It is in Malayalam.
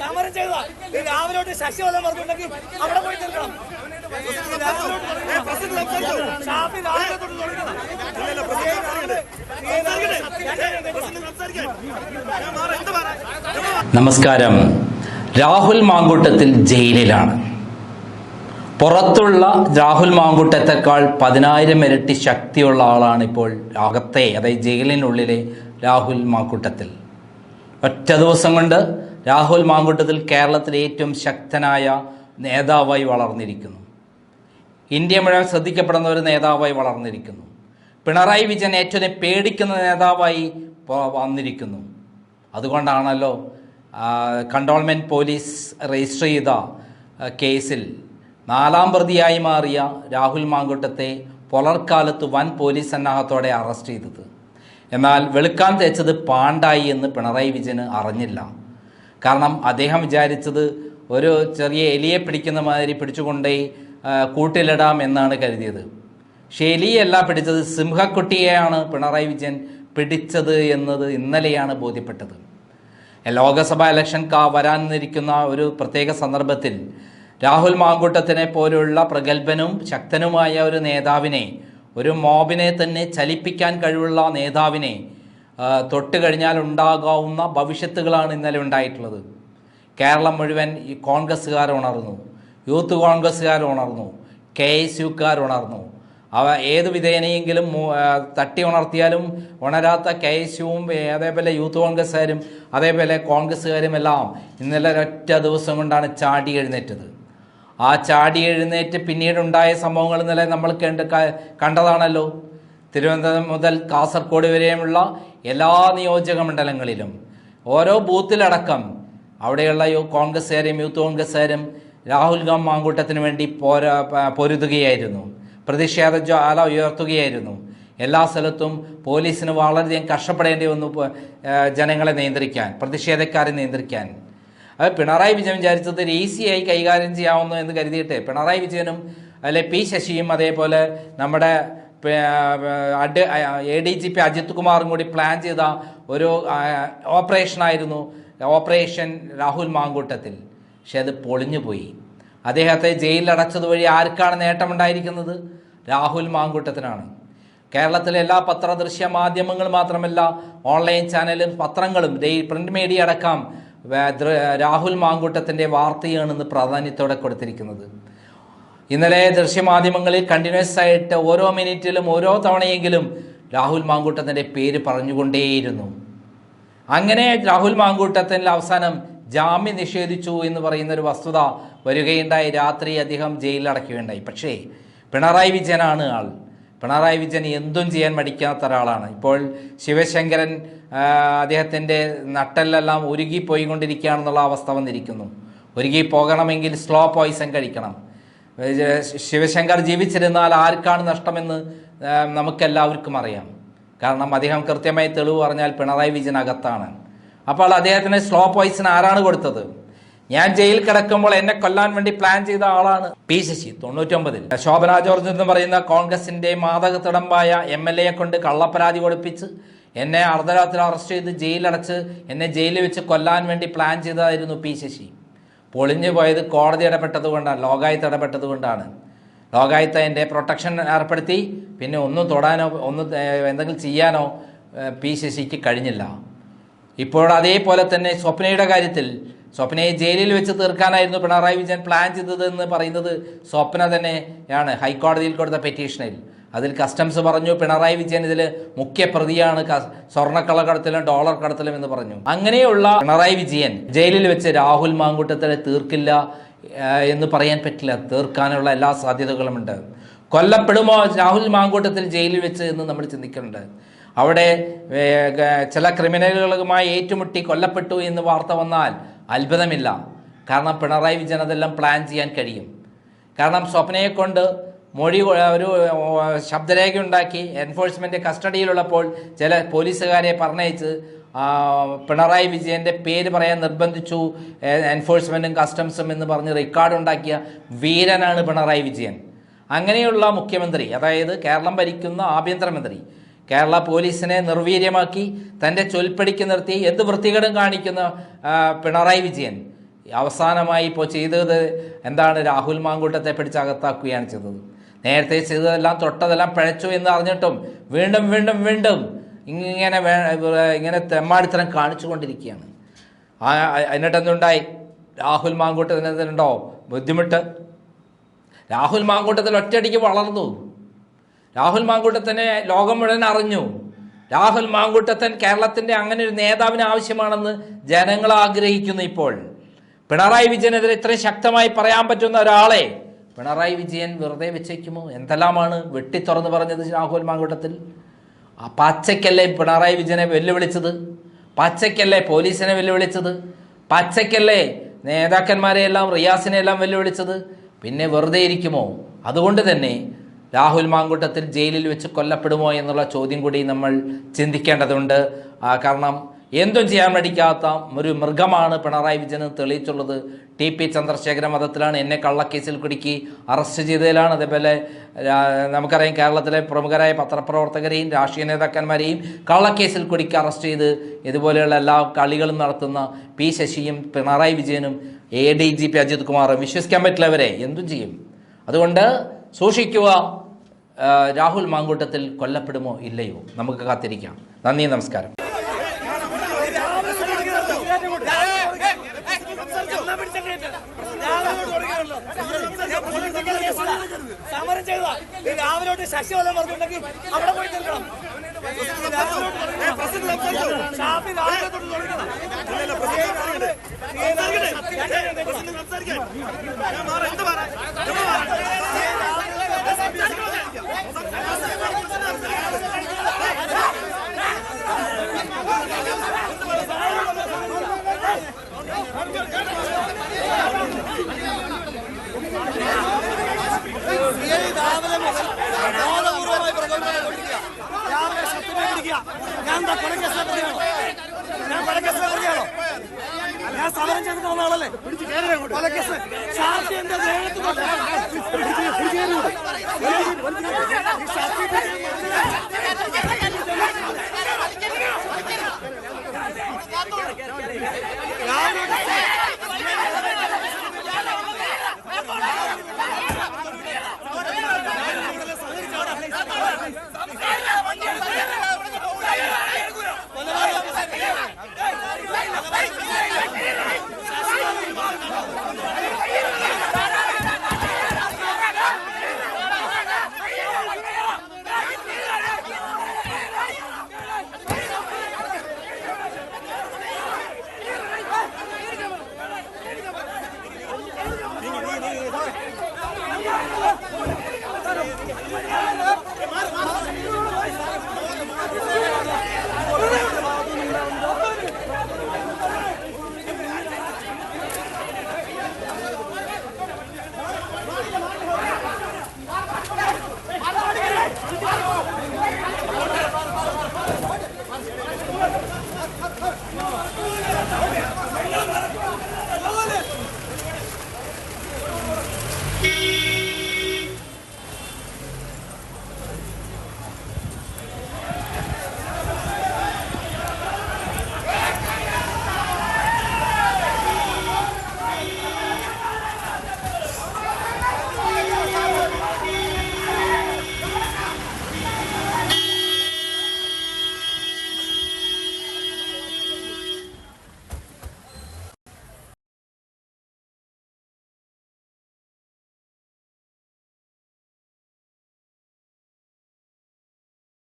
സമരം ചെയ്ത രാവിലെ ശശിവധം പറഞ്ഞിട്ടുണ്ടെങ്കിൽ അവിടെ പോയി തീർക്കണം. നമസ്കാരം രാഹുൽ മാങ്കൂട്ടത്തിൽ ജയിലിലാണ് പുറത്തുള്ള രാഹുൽ മാങ്കൂട്ടത്തെക്കാൾ പതിനായിരം ഇരട്ടി ശക്തിയുള്ള ആളാണ് ഇപ്പോൾ അകത്തെ അതായത് ജയിലിനുള്ളിലെ രാഹുൽ മാങ്കൂട്ടത്തിൽ ഒറ്റ ദിവസം കൊണ്ട് രാഹുൽ മാങ്കൂട്ടത്തിൽ കേരളത്തിലെ ഏറ്റവും ശക്തനായ നേതാവായി വളർന്നിരിക്കുന്നു. ഇന്ത്യ മുഴുവൻ ശ്രദ്ധിക്കപ്പെടുന്ന ഒരു നേതാവായി വളർന്നിരിക്കുന്നു. പിണറായി വിജയൻ ഏറ്റവും പേടിക്കുന്ന നേതാവായി വന്നിരിക്കുന്നു. അതുകൊണ്ടാണല്ലോ കണ്ടോൺമെന്റ് പോലീസ് രജിസ്റ്റർ ചെയ്ത കേസിൽ നാലാം പ്രതിയായി മാറിയ രാഹുൽ മാങ്കുട്ടത്തെ പുലർക്കാലത്ത് വൻ പോലീസ് സന്നാഹത്തോടെ അറസ്റ്റ് ചെയ്തത്. എന്നാൽ വെളുക്കാൻ തേച്ചത് പാണ്ടായി എന്ന് പിണറായി വിജയന് അറിഞ്ഞില്ല. കാരണം അദ്ദേഹം വിചാരിച്ചത് ഒരു ചെറിയ എലിയെ പിടിക്കുന്ന മാതിരി പിടിച്ചുകൊണ്ടേ കൂട്ടിലിടാം എന്നാണ് കരുതിയത്. പക്ഷേ എലിയല്ല പിടിച്ചത് സിംഹക്കുട്ടിയെയാണ് പിണറായി വിജയൻ പിടിച്ചത് എന്നത് ഇന്നലെയാണ് ബോധ്യപ്പെട്ടത്. ലോകസഭാ ഇലക്ഷൻ കാ വരാനിരിക്കുന്ന ഒരു പ്രത്യേക സന്ദർഭത്തിൽ രാഹുൽ മാങ്കൂട്ടത്തിനെ പോലുള്ള പ്രഗത്ഭനും ശക്തനുമായ ഒരു നേതാവിനെ ഒരു മോബിനെ തന്നെ ചലിപ്പിക്കാൻ കഴിവുള്ള നേതാവിനെ തൊട്ട് കഴിഞ്ഞാൽ ഉണ്ടാകാവുന്ന ഭവിഷ്യത്തുകളാണ് ഇന്നലെ ഉണ്ടായിട്ടുള്ളത്. കേരളം മുഴുവൻ ഈ കോൺഗ്രസ്സുകാർ ഉണർന്നു യൂത്ത് കോൺഗ്രസ്സുകാർ ഉണർന്നു കെ എസ് യുക്കാർ ഉണർന്നു. അവ ഏത് വിധേനയെങ്കിലും തട്ടി ഉണർത്തിയാലും ഉണരാത്ത കെ എസ് യുവും അതേപോലെ യൂത്ത് കോൺഗ്രസ്സുകാരും അതേപോലെ കോൺഗ്രസ്സുകാരും എല്ലാം ഇന്നലെ ഒറ്റ ദിവസം കൊണ്ടാണ് ചാടി എഴുന്നേറ്റത്. ആ ചാടി എഴുന്നേറ്റ് പിന്നീടുണ്ടായ സംഭവങ്ങൾ ഇന്നലെ നമ്മൾ കണ്ട് കണ്ടതാണല്ലോ. തിരുവനന്തപുരം മുതൽ കാസർഗോഡ് വരെയുമുള്ള എല്ലാ നിയോജക മണ്ഡലങ്ങളിലും ഓരോ ബൂത്തിലടക്കം അവിടെയുള്ള കോൺഗ്രസ്സുകാരും യൂത്ത് കോൺഗ്രസ്സുകാരും രാഹുൽ ഗാന്ധി മാങ്കൂട്ടത്തിന് വേണ്ടി പോരാ പൊരുതുകയായിരുന്നു. പ്രതിഷേധ ജ്വാല ഉയർത്തുകയായിരുന്നു. എല്ലാ സ്ഥലത്തും പോലീസിന് വളരെയധികം കഷ്ടപ്പെടേണ്ടി വന്നു ജനങ്ങളെ നിയന്ത്രിക്കാൻ പ്രതിഷേധക്കാരെ നിയന്ത്രിക്കാൻ. അത് പിണറായി വിജയൻ വിചാരിച്ചത് ഈസിയായി കൈകാര്യം ചെയ്യാവുന്നു എന്ന് കരുതിയിട്ട്. പിണറായി വിജയനും അല്ലെ പി ശശിയും അതേപോലെ നമ്മുടെ add A D G P Ajith കുമാറും കൂടി പ്ലാൻ ചെയ്ത ഒരു ഓപ്പറേഷനായിരുന്നു ഓപ്പറേഷൻ രാഹുൽ മാങ്കൂട്ടത്തിൽ. പക്ഷെ അത് പൊളിഞ്ഞുപോയി അദ്ദേഹത്തെ ജയിലിൽ അടച്ചത് വഴി ആർക്കാണ് നേട്ടമുണ്ടായിരിക്കുന്നത് രാഹുൽ മാങ്കൂട്ടത്തിനാണ്. കേരളത്തിലെ എല്ലാ പത്രദൃശ്യ മാധ്യമങ്ങൾ മാത്രമല്ല ഓൺലൈൻ ചാനലും പത്രങ്ങളും പ്രിന്റ് മീഡിയ അടക്കം രാഹുൽ മാങ്കൂട്ടത്തിന്റെ വാർത്തയാണെന്ന് പ്രാധാന്യത്തോടെ കൊടുത്തിരിക്കുന്നത്. ഇന്നലെ ദൃശ്യമാധ്യമങ്ങളിൽ കണ്ടിന്യൂസ് ആയിട്ട് ഓരോ മിനിറ്റിലും ഓരോ തവണയെങ്കിലും രാഹുൽ മാങ്കൂട്ടത്തിന്റെ പേര് പറഞ്ഞുകൊണ്ടേയിരുന്നു. അങ്ങനെ രാഹുൽ മാങ്കൂട്ടത്തിൽ അവസാനം ജാമ്യം നിഷേധിച്ചു എന്ന് പറയുന്ന ഒരു വസ്തുത വരികയുണ്ടായി. രാത്രി അദ്ദേഹം ജയിലിൽ അടയ്ക്കുകയുണ്ടായി പക്ഷേ പിണറായി വിജയനാണ് ആൾ. പിണറായി വിജയൻ എന്തും ചെയ്യാൻ മടിക്കാത്ത ഒരാളാണ്. ഇപ്പോൾ ശിവശങ്കരൻ അദ്ദേഹത്തിന്റെ നട്ടെല്ലാം ഉരുകി പോയിക്കൊണ്ടിരിക്കുകയാണെന്നുള്ള അവസ്ഥ വന്നിരിക്കുന്നു. ഉരുകി പോകണമെങ്കിൽ സ്ലോ പോയിസൺ കഴിക്കണം. ശിവശങ്കർ ജീവിച്ചിരുന്നാൽ ആർക്കാണ് നഷ്ടമെന്ന് നമുക്കെല്ലാവർക്കും അറിയാം. കാരണം അദ്ദേഹം കൃത്യമായി തെളിവ് പറഞ്ഞാൽ പിണറായി വിജയൻ അകത്താണ്. അപ്പോൾ അദ്ദേഹത്തിന് സ്ലോ പോയിസൺ ആരാണ് കൊടുത്തത്? ഞാൻ ജയിൽ കിടക്കുമ്പോൾ എന്നെ കൊല്ലാൻ വേണ്ടി പ്ലാൻ ചെയ്ത ആളാണ് പി ശശി തൊണ്ണൂറ്റൊമ്പതിൽ. ശോഭന ജോർജ് എന്ന് പറയുന്ന കോൺഗ്രസിന്റെ മാതകത്തിടമ്പായ എം എൽ എയെ കൊണ്ട് കള്ളപ്പരാതി കൊടുപ്പിച്ച് എന്നെ അർദ്ധരാത്രി അറസ്റ്റ് ചെയ്ത് ജയിലടച്ച് എന്നെ ജയിലിൽ വെച്ച് കൊല്ലാൻ വേണ്ടി പ്ലാൻ ചെയ്തതായിരുന്നു പി ശശി. പൊളിഞ്ഞു പോയത് കോടതി ഇടപെട്ടത് കൊണ്ടാണ് ലോകായത്ത് ഇടപെട്ടത് കൊണ്ടാണ്. ലോകായത്ത് എന്റെ പ്രൊട്ടക്ഷൻ ഏർപ്പെടുത്തി പിന്നെ ഒന്നും തൊടാനോ ഒന്നും എന്തെങ്കിലും ചെയ്യാനോ പി ശശിക്ക് കഴിഞ്ഞില്ല. ഇപ്പോൾ അതേപോലെ തന്നെ സ്വപ്നയുടെ കാര്യത്തിൽ സ്വപ്നയെ ജയിലിൽ വെച്ച് തീർക്കാനായിരുന്നു പിണറായി വിജയൻ പ്ലാൻ ചെയ്തത് എന്ന് പറയുന്നത് സ്വപ്ന തന്നെയാണ്. ഹൈക്കോടതിയിൽ കൊടുത്ത പെറ്റീഷനിൽ. അതിൽ കസ്റ്റംസ് പറഞ്ഞു പിണറായി വിജയൻ ഇതിൽ മുഖ്യ പ്രതിയാണ്. സ്വർണക്കള്ളക്കടത്തിലും ഡോളർ കടത്തിലും എന്ന് പറഞ്ഞു. അങ്ങനെയുള്ള പിണറായി വിജയൻ ജയിലിൽ വെച്ച് രാഹുൽ മാങ്കുട്ടത്തിലെ തീർക്കില്ല എന്ന് പറയാൻ പറ്റില്ല. തീർക്കാനുള്ള എല്ലാ സാധ്യതകളുമുണ്ട്. കൊല്ലപ്പെടുമോ രാഹുൽ മാങ്കൂട്ടത്തിൽ ജയിലിൽ വെച്ച് എന്ന് നമ്മൾ ചിന്തിക്കുന്നുണ്ട്. അവിടെ ചില ക്രിമിനലുകളുമായി ഏറ്റുമുട്ടി കൊല്ലപ്പെട്ടു എന്ന് വാർത്ത വന്നാൽ അത്ഭുതമില്ല. കാരണം പിണറായി വിജയൻ അതെല്ലാം പ്ലാൻ ചെയ്യാൻ കഴിയും. കാരണം സ്വപ്നയെ കൊണ്ട് മൊഴി ഒരു ശബ്ദരേഖ ഉണ്ടാക്കി എൻഫോഴ്സ്മെന്റ് കസ്റ്റഡിയിലുള്ളപ്പോൾ ചില പോലീസുകാരെ പറഞ്ഞയച്ച് പിണറായി വിജയന്റെ പേര് പറയാൻ നിർബന്ധിച്ചു എൻഫോഴ്സ്മെന്റും കസ്റ്റംസും എന്ന് പറഞ്ഞ് റെക്കോർഡ് ഉണ്ടാക്കിയ വീരനാണ് പിണറായി വിജയൻ. അങ്ങനെയുള്ള മുഖ്യമന്ത്രി അതായത് കേരളം ഭരിക്കുന്ന ആഭ്യന്തരമന്ത്രി കേരള പോലീസിനെ നിർവീര്യമാക്കി തന്റെ ചൊൽപ്പടിക്ക് നിർത്തി എന്ത് വൃത്തികേടും കാണിക്കുന്ന പിണറായി വിജയൻ. അവസാനമായി ഇപ്പോൾ ചെയ്തത് എന്താണ്? രാഹുൽ മാങ്കൂട്ടത്തെ പിടിച്ച് അകത്താക്കുകയാണ് ചെയ്തത്. നേരത്തെ ചെയ്തതെല്ലാം തൊട്ടതെല്ലാം പിഴച്ചു എന്ന് അറിഞ്ഞിട്ടും വീണ്ടും വീണ്ടും വീണ്ടും ഇങ്ങനെ വേ ഇങ്ങനെ തെമ്മാടിത്തരം കാണിച്ചു കൊണ്ടിരിക്കുകയാണ്. ആ ആ- എന്നിട്ട് എന്തുണ്ടായി? രാഹുൽ മാങ്കൂട്ടത്തിനെന്തുണ്ടോ ബുദ്ധിമുട്ട്? രാഹുൽ മാങ്കൂട്ടത്തിൽ ഒറ്റയടിക്ക് വളർന്നു. രാഹുൽ മാങ്കൂട്ടത്തിനെ ലോകം മുഴുവൻ അറിഞ്ഞു. രാഹുൽ മാങ്കൂട്ടത്തൻ കേരളത്തിന്റെ അങ്ങനെ ഒരു നേതാവിന് ആവശ്യമാണെന്ന് ജനങ്ങൾ ആഗ്രഹിക്കുന്നു ഇപ്പോൾ. പിണറായി വിജയനെതിരെ ഇത്രയും ശക്തമായി പറയാൻ പറ്റുന്ന ഒരാളെ പിണറായി വിജയൻ വെറുതെ വെച്ചേക്കുമോ? എന്തെല്ലാമാണ് വെട്ടിത്തുറന്ന് പറഞ്ഞത് രാഹുൽ മാങ്കൂട്ടത്തിൽ? ആ പച്ചയ്ക്കല്ലേ പിണറായി വിജയനെ വെല്ലുവിളിച്ചത്? പച്ചയ്ക്കല്ലേ പോലീസിനെ വെല്ലുവിളിച്ചത്? പച്ചയ്ക്കല്ലേ നേതാക്കന്മാരെയെല്ലാം റിയാസിനെ എല്ലാം വെല്ലുവിളിച്ചത്? പിന്നെ വെറുതെ ഇരിക്കുമോ? അതുകൊണ്ട് തന്നെ രാഹുൽ മാങ്കൂട്ടത്തിൽ ജയിലിൽ വെച്ച് കൊല്ലപ്പെടുമോ എന്നുള്ള ചോദ്യം കൂടി നമ്മൾ ചിന്തിക്കേണ്ടതുണ്ട്. കാരണം എന്തും ചെയ്യാൻ മടിക്കാത്ത ഒരു മൃഗമാണ് പിണറായി വിജയൻ തെളിയിച്ചുള്ളത്. ടി പി ചന്ദ്രശേഖര മതത്തിലാണ് എന്നെ കള്ളക്കേസിൽ കുടുക്കി അറസ്റ്റ് ചെയ്തതിലാണ്. അതേപോലെ നമുക്കറിയാം കേരളത്തിലെ പ്രമുഖരായ പത്രപ്രവർത്തകരെയും രാഷ്ട്രീയ നേതാക്കന്മാരെയും കള്ളക്കേസിൽ കുടുക്കി അറസ്റ്റ് ചെയ്ത് ഇതുപോലെയുള്ള എല്ലാ കളികളും നടത്തുന്ന പി ശശിയും പിണറായി വിജയനും A D G P Ajith കുമാറും വിശ്വസിക്കാൻ പറ്റില്ല അവരെ എന്തും ചെയ്യും. അതുകൊണ്ട് സൂക്ഷിക്കുക. രാഹുൽ മാങ്കൂട്ടത്തിൽ കൊല്ലപ്പെടുമോ ഇല്ലയോ? നമുക്ക് കാത്തിരിക്കാം. നന്ദി നമസ്കാരം. സമരം ചെയ്തതാ രാവിലോട്ട് രാവിലെ ശശി പറഞ്ഞിട്ടുണ്ടെങ്കിൽ അവിടെ പോയി രാവിലെ